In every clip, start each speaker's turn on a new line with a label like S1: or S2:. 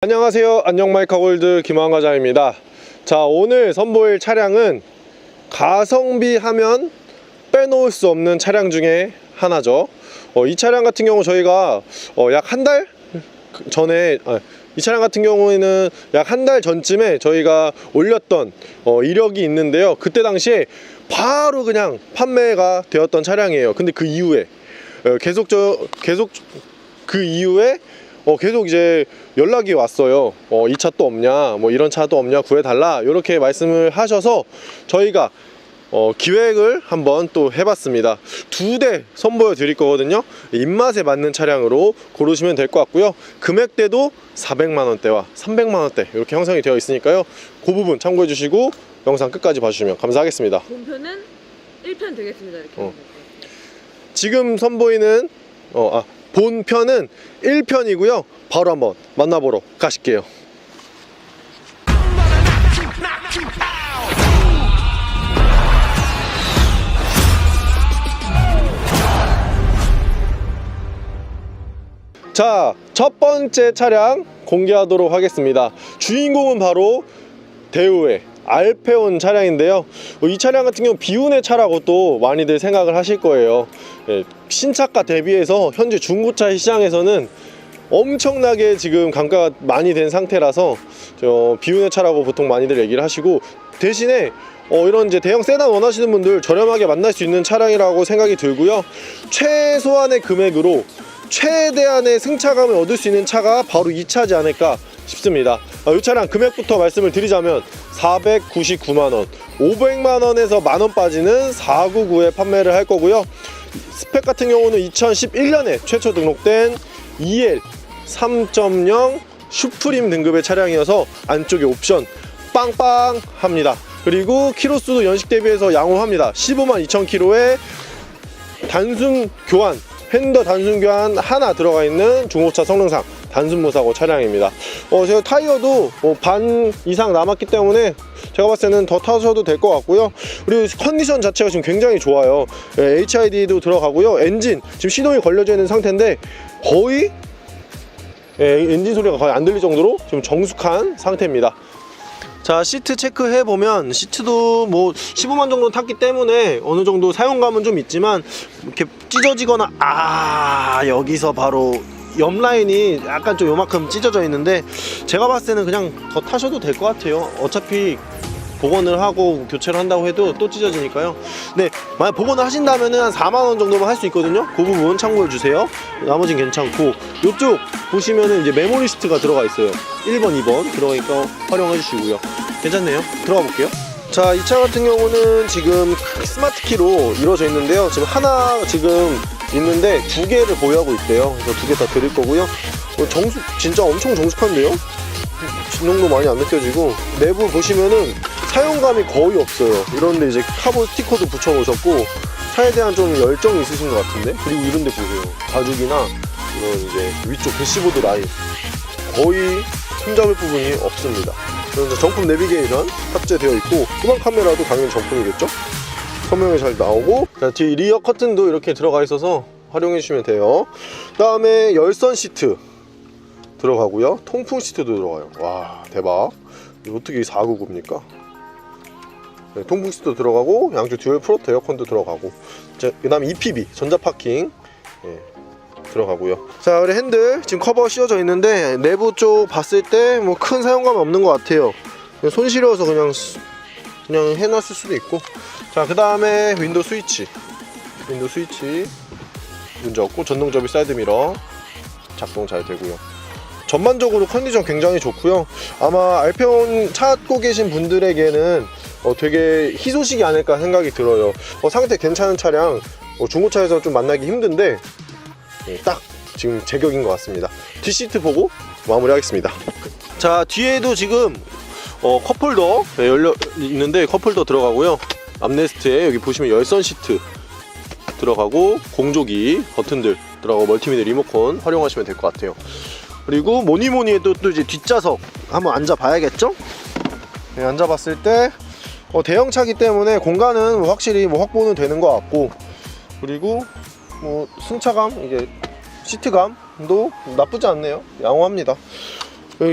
S1: 안녕하세요. 안녕마이카 골드 김환 과장입니다. 자, 오늘 선보일 차량은 가성비 하면 빼놓을 수 없는 차량 중에 하나죠. 어, 이 차량 같은 경우 저희가 어, 약한 달 전에 아, 이 차량 같은 경우에는 약 한 달 전쯤에 저희가 올렸던 어, 이력이 있는데요. 그때 당시에 바로 그냥 판매가 되었던 차량이에요. 근데 그 이후에 어, 계속 저 계속 그 이후에 어, 계속 이제 연락이 왔어요. 어, 이차또 없냐, 뭐 이런 차도 없냐, 구해달라. 이렇게 말씀을 하셔서 저희가 어, 기획을 한번 또 해봤습니다. 두 대 선보여 드릴 거거든요. 입맛에 맞는 차량으로 고르시면 될 것 같고요. 금액대도 400만원대와 300만원대 이렇게 형성이 되어 있으니까요. 그 부분 참고해 주시고 영상 끝까지 봐주시면 감사하겠습니다.
S2: 본편은 1편 되겠습니다. 이렇게.
S1: 어. 지금 선보이는 어, 아, 본편은 1편이고요. 바로 한번 만나보러 가실게요. 자, 첫 번째 차량 공개하도록 하겠습니다. 주인공은 바로 대우의 알페온 차량인데요. 어, 이 차량 같은 경우 비운의 차라고 또 많이들 생각을 하실 거예요. 예, 신차가 대비해서 현재 중고차 시장에서는 엄청나게 지금 감가가 많이 된 상태라서 저 비운의 차라고 보통 많이들 얘기를 하시고 대신에 어, 이런 이제 대형 세단 원하시는 분들 저렴하게 만날 수 있는 차량이라고 생각이 들고요. 최소한의 금액으로 최대한의 승차감을 얻을 수 있는 차가 바로 이 차지 않을까 싶습니다. 어, 이 차량 금액부터 말씀을 드리자면 499만원, 500만원에서 만원 빠지는 499에 판매를 할 거고요. 스펙 같은 경우는 2011년에 최초 등록된 EL 3.0 슈프림 등급의 차량이어서 안쪽에 옵션 빵빵합니다. 그리고 키로수도 연식 대비해서 양호합니다. 15만 2천 킬로에 단순 교환 핸더 단순 교환 하나 들어가 있는 중고차 성능상 단순 무사고 차량입니다. 어, 제가 타이어도 어, 반 이상 남았기 때문에 제가 봤을 때는 더 타셔도 될 것 같고요. 그리고 컨디션 자체가 지금 굉장히 좋아요. 예, HID도 들어가고요. 엔진 지금 시동이 걸려져 있는 상태인데 거의 예, 엔진 소리가 거의 안 들릴 정도로 지금 정숙한 상태입니다. 자 시트 체크해 보면 시트도 뭐 15만 정도 탔기 때문에 어느 정도 사용감은 좀 있지만 이렇게 찢어지거나 아 여기서 바로 옆 라인이 약간 좀 요만큼 찢어져 있는데 제가 봤을 때는 그냥 더 타셔도 될 것 같아요. 어차피 복원을 하고 교체를 한다고 해도 또 찢어지니까요. 네 만약 복원을 하신다면은 한 4만원 정도만 할 수 있거든요. 그 부분 참고해 주세요. 나머진 괜찮고. 이쪽 보시면은 이제 메모리스트가 들어가 있어요. 1번 2번 들어가니까 활용해 주시고요. 괜찮네요. 들어가 볼게요. 자 이 차 같은 경우는 지금 스마트 키로 이루어져 있는데요. 지금 하나 지금 있는데 두 개를 보유하고 있대요. 그래서 두 개 다 드릴 거고요. 어, 정숙 진짜 엄청 정숙한데요? 진동도 많이 안 느껴지고. 내부 보시면은 사용감이 거의 없어요. 이런데 이제 카본 스티커도 붙여 놓으셨고 차에 대한 좀 열정이 있으신 것 같은데? 그리고 이런 데 보세요. 가죽이나 이런 이제 위쪽 대시보드 라인. 거의 흠잡을 부분이 없습니다. 이제 정품 내비게이션 탑재되어 있고 후방 카메라도 당연히 정품이겠죠 선명히 잘 나오고 자, 뒤 리어 커튼도 이렇게 들어가 있어서 활용해 주시면 돼요. 그 다음에 열선 시트 들어가고요. 통풍 시트도 들어가요. 와 대박. 어떻게 499입니까? 네, 통풍 시트도 들어가고 양쪽 듀얼 프로트 에어컨도 들어가고 그 다음에 EPB 전자 파킹 예, 들어가고요. 자 그리고 핸들 지금 커버 씌워져 있는데 내부 쪽 봤을 때 뭐 큰 사용감 없는 것 같아요. 손 시려서 그냥 스- 그냥 해놨을 수도 있고 자 그 다음에 윈도우 스위치. 윈도우 스위치. 문제 없고 전동 접이 사이드 미러. 작동 잘 되고요. 전반적으로 컨디션 굉장히 좋고요. 아마 알페온 찾고 계신 분들에게는 어, 되게 희소식이 아닐까 생각이 들어요. 어, 상태 괜찮은 차량 어, 중고차에서 좀 만나기 힘든데 예, 딱 지금 제격인 것 같습니다. 뒷시트 보고 마무리하겠습니다. 자 뒤에도 지금 어, 컵홀더 네, 열려 있는데 컵홀더 들어가고요 암레스트에 여기 보시면 열선 시트 들어가고 공조기 버튼들 들어가고 멀티미디어 리모컨 활용하시면 될 것 같아요. 그리고 뭐니뭐니 해도 또 이제 뒷좌석 한번 앉아 봐야겠죠? 네, 앉아 봤을 때 어, 대형차기 때문에 공간은 뭐 확실히 뭐 확보는 되는 것 같고 그리고 뭐 승차감 이게 시트감도 나쁘지 않네요. 양호합니다.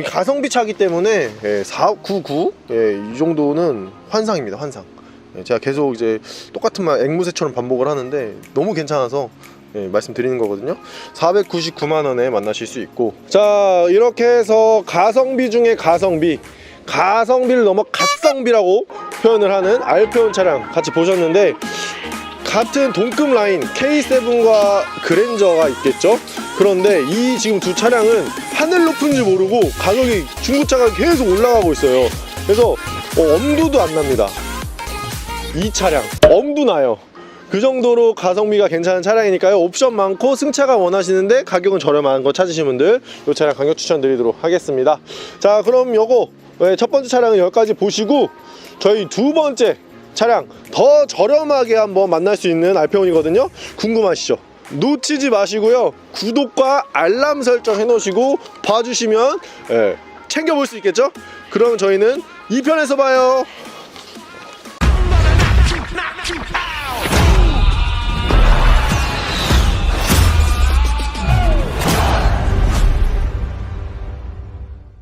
S1: 가성비 차기 때문에 예, 499 예, 이 정도는 환상입니다 환상. 예, 제가 계속 이제 똑같은 말 앵무새처럼 반복을 하는데 너무 괜찮아서 예, 말씀드리는 거거든요 499만 원에 만나실 수 있고 자 이렇게 해서 가성비 중에 가성비 가성비를 넘어 갓성비라고 표현을 하는 알페온 차량 같이 보셨는데 같은 동급 라인 K7과 그랜저가 있겠죠. 그런데 이 지금 두 차량은 하늘 높은 줄 모르고 가격이 중고차가 계속 올라가고 있어요. 그래서 어, 엄두도 안 납니다. 이 차량 엄두 나요. 그 정도로 가성비가 괜찮은 차량이니까요. 옵션 많고 승차가 원하시는데 가격은 저렴한 거 찾으신 분들 이 차량 강력 추천드리도록 하겠습니다. 자, 그럼 요거 네, 첫 번째 차량은 여기까지 보시고 저희 두 번째 차량 더 저렴하게 한번 만날 수 있는 알페온이거든요. 궁금하시죠? 놓치지 마시고요. 구독과 알람 설정 해놓으시고 봐주시면 예, 챙겨볼 수 있겠죠? 그럼 저희는 2편에서 봐요.